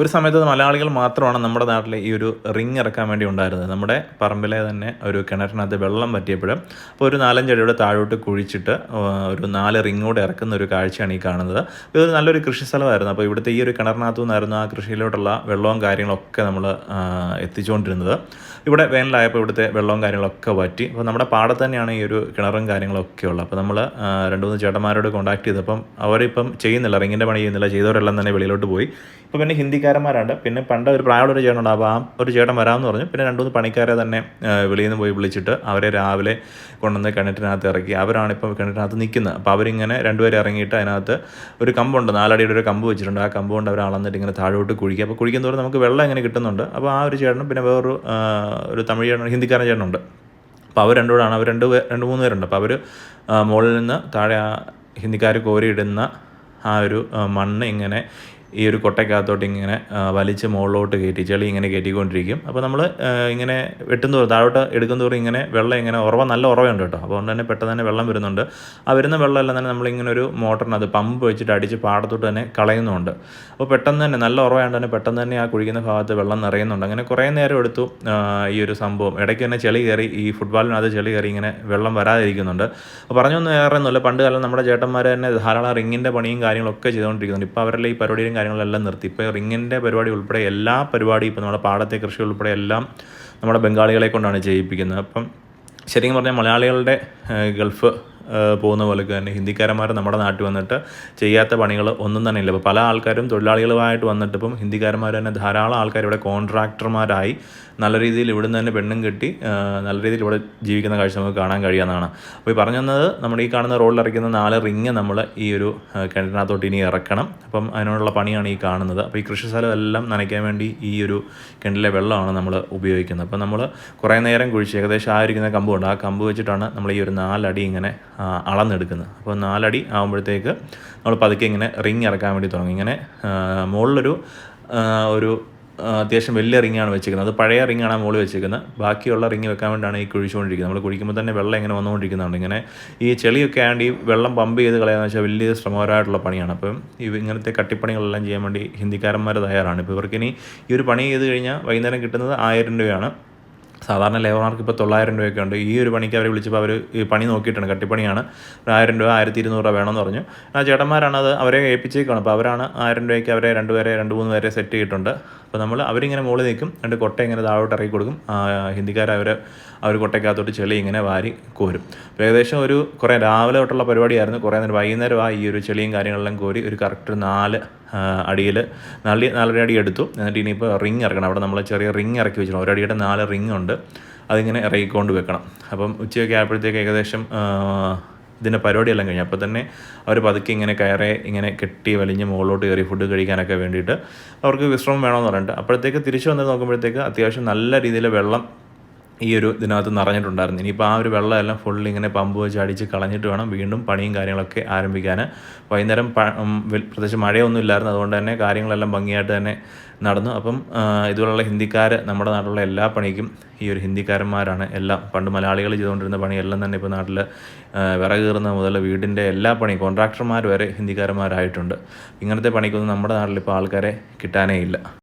ഒരു സമയത്ത് മലയാളികൾ മാത്രമാണ് നമ്മുടെ നാട്ടിലെ ഈ ഒരു റിങ് ഇറക്കാൻ വേണ്ടി ഉണ്ടായിരുന്നത്. നമ്മുടെ പറമ്പിലെ തന്നെ ഒരു കിണറ്റിനകത്ത് വെള്ളം പറ്റിയപ്പോഴും അപ്പോൾ ഒരു നാലഞ്ചടിയുടെ താഴോട്ട് കുഴിച്ചിട്ട് ഒരു നാല് റിങ്ങോടെ ഇറക്കുന്ന ഒരു കാഴ്ചയാണ് ഈ കാണുന്നത്. ഇതൊരു ഇത് നല്ലൊരു കൃഷി സ്ഥലമായിരുന്നു. അപ്പോൾ ഇവിടുത്തെ ഈ ഒരു കിണറിനകത്തു നിന്നായിരുന്നു ആ കൃഷിയിലോട്ടുള്ള വെള്ളവും കാര്യങ്ങളൊക്കെ നമ്മൾ എത്തിച്ചുകൊണ്ടിരുന്നത്. ഇവിടെ വേനലായപ്പോൾ ഇവിടുത്തെ വെള്ളവും കാര്യങ്ങളൊക്കെ പറ്റി അപ്പോൾ നമ്മുടെ പാടത്ത് തന്നെയാണ് ഈ ഒരു കിണറും കാര്യങ്ങളൊക്കെ ഉള്ളത്. അപ്പോൾ നമ്മൾ രണ്ട് മൂന്ന് ചേട്ടന്മാരോട് കോൺടാക്ട് ചെയ്തപ്പം അവരിപ്പം ചെയ്യുന്നില്ല റിങ്ങിന്റെ പണി ചെയ്യുന്നില്ല ചെയ്തവരെല്ലാം തന്നെ വെളിയിലോട്ട് പോയി. ഇപ്പോൾ പിന്നെ ഹിന്ദിക്കാരന്മാരുണ്ട് പിന്നെ പണ്ട് ഒരു പ്രായമുള്ള ഒരു ചേട്ടനുണ്ട്. അപ്പോൾ ആ ഒരു ചേട്ടൻ വരാമെന്ന് പറഞ്ഞു. പിന്നെ രണ്ടു മൂന്ന് പണിക്കാരെ തന്നെ വെളിയിൽ നിന്ന് പോയി വിളിച്ചിട്ട് അവരെ രാവിലെ കൊണ്ടുവന്ന് കിണറ്റിനകത്ത് ഇറക്കി. അവരാണ് ഇപ്പോൾ കിണറ്റിനകത്ത് നിൽക്കുന്നത്. അപ്പോൾ അവരിങ്ങനെ രണ്ടുപേരും ഇറങ്ങിയിട്ട് അതിനകത്ത് ഒരു കമ്പുണ്ട്. നാലടിയുടെ ഒരു കമ്പ് വെച്ചിട്ടുണ്ട്. ആ കമ്പ് കൊണ്ട് അവർ അളന്നിട്ട് ഇങ്ങനെ താഴോട്ട് കുഴിക്കുക. അപ്പോൾ കുഴിക്കുന്ന തോറും നമുക്ക് വെള്ളം ഇങ്ങനെ കിട്ടുന്നുണ്ട്. അപ്പോൾ ആ ഒരു ചേട്ടനും പിന്നെ വേറൊരു ഒരു തമിഴ് ചേട്ടൻ ഹിന്ദിക്കാരൻ ചേട്ടനുണ്ട്. അപ്പോൾ അവർ രണ്ടുകൂടാണ് അവർ രണ്ട് രണ്ട് മൂന്ന് പേരുണ്ട്. അപ്പോൾ അവർ മുകളിൽ നിന്ന് താഴെ ആ ഹിന്ദിക്കാർ കോരിയിടുന്ന ആ ഒരു മണ്ണ് ഇങ്ങനെ ഈ ഒരു കൊട്ടയ്ക്കകത്തോട്ട് ഇങ്ങനെ വലിച്ച് മുകളിലോട്ട് കയറ്റി ചെളി ഇങ്ങനെ കയറ്റിക്കൊണ്ടിരിക്കും. അപ്പോൾ നമ്മൾ ഇങ്ങനെ വെട്ടുന്തോറും താഴോട്ട് എടുക്കുന്നതോറും ഇങ്ങനെ വെള്ളം ഇങ്ങനെ ഉറവ നല്ല ഉറവയുണ്ട് കേട്ടോ. അപ്പോൾ അതുകൊണ്ട് തന്നെ പെട്ടെന്ന് തന്നെ വെള്ളം വരുന്നുണ്ട്. ആ വരുന്ന വെള്ളമെല്ലാം തന്നെ നമ്മളിങ്ങനെ ഒരു മോട്ടറിനകത്ത് പമ്പ് വെച്ചിട്ട് അടിച്ച് പാടത്തോട്ട് തന്നെ കളയുന്നുണ്ട്. അപ്പോൾ പെട്ടെന്ന് തന്നെ നല്ല ഉറവയുണ്ട് തന്നെ പെട്ടെന്ന് തന്നെ ആ കുഴിക്കുന്ന ഭാഗത്ത് വെള്ളം നിറയുന്നുണ്ട്. അങ്ങനെ കുറേ നേരം എടുത്തു ഈ ഒരു സംഭവം. ഇടയ്ക്ക് തന്നെ ചെളി കയറി ഈ ഫുട്ബോളിനകത്ത് ചെളി കയറി ഇങ്ങനെ വെള്ളം വരാതിരിക്കുന്നുണ്ട്. അപ്പോൾ പറഞ്ഞൊന്നും ഏറെ ഒന്നുമില്ല. പണ്ട് കാലം നമ്മുടെ ചേട്ടന്മാർ തന്നെ ധാരാളം റിങ്ങിന്റെ പണിയും കാര്യങ്ങളൊക്കെ ചെയ്തുകൊണ്ടിരിക്കുന്നുണ്ട്. ഇപ്പോൾ അവരെല്ലാം ഈ പരിപാടിയും കാര്യങ്ങളെല്ലാം നിർത്തി. ഇപ്പോൾ റിങ്ങിന്റെ പരിപാടി ഉൾപ്പെടെ എല്ലാ പരിപാടിയും ഇപ്പോൾ നമ്മുടെ പാടത്തെ കൃഷി ഉൾപ്പെടെ എല്ലാം നമ്മുടെ ബംഗാളികളെ കൊണ്ടാണ് ചെയ്യിപ്പിക്കുന്നത്. അപ്പം ശരിക്കും പറഞ്ഞാൽ മലയാളികളുടെ ഗൾഫ് പോകുന്ന പോലെ തന്നെ ഹിന്ദിക്കാരന്മാർ നമ്മുടെ നാട്ടിൽ വന്നിട്ട് ചെയ്യാത്ത പണികൾ ഒന്നും തന്നെ ഇല്ല. ഇപ്പോൾ പല ആൾക്കാരും തൊഴിലാളികളുമായിട്ട് വന്നിട്ട് ഇപ്പം ഹിന്ദിക്കാരന്മാർ തന്നെ ധാരാളം ആൾക്കാർ ഇവിടെ കോൺട്രാക്ടർമാരായി നല്ല രീതിയിൽ ഇവിടുന്ന് തന്നെ പെണ്ണും കെട്ടി നല്ല രീതിയിൽ ഇവിടെ ജീവിക്കുന്ന കാഴ്ച നമുക്ക് കാണാൻ കഴിയാവുന്നതാണ് അപ്പോൾ ഈ പറഞ്ഞു തന്നത് നമ്മുടെ ഈ കാണുന്ന റോഡിൽ ഇറക്കുന്ന നാല് റിങ് നമ്മൾ ഈ ഒരു കിണറ്റിനകത്തോട്ട് ഇനി ഇറക്കണം. അപ്പം അതിനോടുള്ള പണിയാണ് ഈ കാണുന്നത്. അപ്പോൾ ഈ കൃഷി സ്ഥലം എല്ലാം നനയ്ക്കാൻ വേണ്ടി ഈ ഒരു കിണറ്റിലെ വെള്ളമാണ് നമ്മൾ ഉപയോഗിക്കുന്നത്. അപ്പോൾ നമ്മൾ കുറേ നേരം കുഴിച്ച് ഏകദേശം ആയിരിക്കുന്ന കമ്പുണ്ട് ആ കമ്പ് വെച്ചിട്ടാണ് നമ്മൾ ഈ ഒരു നാലടി ഇങ്ങനെ അളന്നെടുക്കുന്നത്. അപ്പോൾ നാലടി ആകുമ്പോഴത്തേക്ക് നമ്മൾ പതുക്കെ ഇങ്ങനെ റിങ് ഇറക്കാൻ വേണ്ടി തുടങ്ങി. ഇങ്ങനെ മുകളിലൊരു ഒരു അത്യാവശ്യം വലിയ റിങ്ങാണ് വെച്ചിരിക്കുന്നത്. അത് പഴയ റിങ്ങാണ് മുകളിൽ വെച്ചിരിക്കുന്നത്. ബാക്കിയുള്ള റിങ് വെക്കാൻ വേണ്ടിയാണ് ഈ കുഴിച്ചുകൊണ്ടിരിക്കുന്നത്. നമ്മൾ കുഴിക്കുമ്പോൾ തന്നെ വെള്ളം ഇങ്ങനെ വന്നുകൊണ്ടിരിക്കുന്നുണ്ട്. ഇങ്ങനെ ഈ ചെളിയൊക്കെ ആണ്ട് ഈ വെള്ളം പമ്പ് ചെയ്ത് കളയാന്ന് വെച്ചാൽ വലിയ ശ്രമകരമായിട്ടുള്ള പണിയാണ്. അപ്പം ഈ ഇങ്ങനത്തെ കട്ടിപ്പണികളെല്ലാം ചെയ്യാൻ വേണ്ടി ഹിന്ദിക്കാരന്മാർ തയ്യാറാണ്. ഇപ്പോൾ ഇവർക്കിനി ഈ ഒരു പണി ചെയ്ത് കഴിഞ്ഞാൽ വൈകുന്നേരം കിട്ടുന്നത് ആയിരം രൂപയാണ്. സാധാരണ ലേബർമാർക്ക് ഇപ്പോൾ തൊള്ളായിരം രൂപയൊക്കെ ഉണ്ട്. ഈ ഒരു പണിക്ക് അവരെ വിളിച്ചപ്പോൾ അവർ ഈ പണി നോക്കിയിട്ടാണ് കട്ടിപ്പണിയാണ്. ആയിരം രൂപ ആയിരത്തി ഇരുന്നൂറ് രൂപ വേണമെന്ന് പറഞ്ഞു. ആ ചേട്ടന്മാരാണ് അത് അവരെ ഏൽപ്പിച്ചേക്കാണ്. അപ്പോൾ അവരാണ് ആയിരം രൂപയ്ക്ക് അവരെ രണ്ടുപേരെ രണ്ട് മൂന്ന് പേരെ സെറ്റ് ചെയ്തിട്ടുണ്ട്. അപ്പോൾ നമ്മൾ അവരിങ്ങനെ മുകളിൽ നിൽക്കും രണ്ട് കൊട്ട ഇങ്ങനെ താഴോട്ട് ഇറക്കി കൊടുക്കും. ഹിന്ദിക്കാർ അവർ അവർ കൊട്ടയ്ക്കകത്തോട്ട് ചെളി ഇങ്ങനെ വാരി കോരും. അപ്പോൾ ഏകദേശം ഒരു കുറേ രാവിലെ തൊട്ടുള്ള പരിപാടിയായിരുന്നു. കുറേ നേരം വൈകുന്നേരം ആ ഈ ഒരു ചെളിയും കാര്യങ്ങളെല്ലാം കോരി ഒരു കറക്റ്റ് നാല് അടിയിൽ നാല് നാലര അടി എടുത്തു. എന്നിട്ട് ഇനിയിപ്പോൾ റിങ് ഇറക്കണം. അവിടെ നമ്മൾ ചെറിയ റിങ് ഇറക്കി വെച്ചിട്ടുണ്ട്. ഒരടിയുടെ നാല് റിങ് ഉണ്ട്. അതിങ്ങനെ ഇറക്കിക്കൊണ്ട് വെക്കണം. അപ്പം ഉച്ചയൊക്കെ ആയപ്പോഴത്തേക്ക് ഏകദേശം ഇതിന്റെ പരിപാടിയെല്ലാം കഴിഞ്ഞു. അപ്പോൾ തന്നെ അവർ പതുക്കെ ഇങ്ങനെ കയറെ ഇങ്ങനെ കെട്ടി വലിഞ്ഞ് മുകളിലോട്ട് കയറി ഫുഡ് കഴിക്കാനൊക്കെ വേണ്ടിയിട്ട് അവർക്ക് വിശ്രമം വേണമെന്ന് പറഞ്ഞിട്ട് അപ്പോഴത്തേക്ക് തിരിച്ചു വന്ന് നോക്കുമ്പോഴത്തേക്ക് അത്യാവശ്യം നല്ല രീതിയിൽ വെള്ളം ഈ ഒരു ഇതിനകത്ത് നിറഞ്ഞിട്ടുണ്ടായിരുന്നു. ഇനിയിപ്പോൾ ആ ഒരു വെള്ളമെല്ലാം ഫുൾ ഇങ്ങനെ പമ്പ് വെച്ച് അടിച്ച് കളഞ്ഞിട്ട് വേണം വീണ്ടും പണിയും കാര്യങ്ങളൊക്കെ ആരംഭിക്കാൻ. വൈകുന്നേരം പ്രത്യേകിച്ച് മഴയൊന്നും ഇല്ലായിരുന്നു. അതുകൊണ്ട് തന്നെ കാര്യങ്ങളെല്ലാം ഭംഗിയായിട്ട് തന്നെ നടന്നു. അപ്പം ഇതുപോലുള്ള ഹിന്ദിക്കാർ നമ്മുടെ നാട്ടിലുള്ള എല്ലാ പണിക്കും ഈ ഒരു ഹിന്ദിക്കാരന്മാരാണ് എല്ലാം. പണ്ട് മലയാളികൾ ചെയ്തുകൊണ്ടിരുന്ന പണിയെല്ലാം തന്നെ ഇപ്പോൾ നാട്ടിൽ വിറക് കീറുന്ന മുതൽ വീടിന്റെ എല്ലാ പണിയും കോൺട്രാക്ടർമാർ വരെ ഹിന്ദിക്കാരന്മാരായിട്ടുണ്ട്. ഇങ്ങനത്തെ പണിക്കൊന്നും നമ്മുടെ നാട്ടിൽ ഇപ്പോൾ ആൾക്കാരെ കിട്ടാനേ ഇല്ല.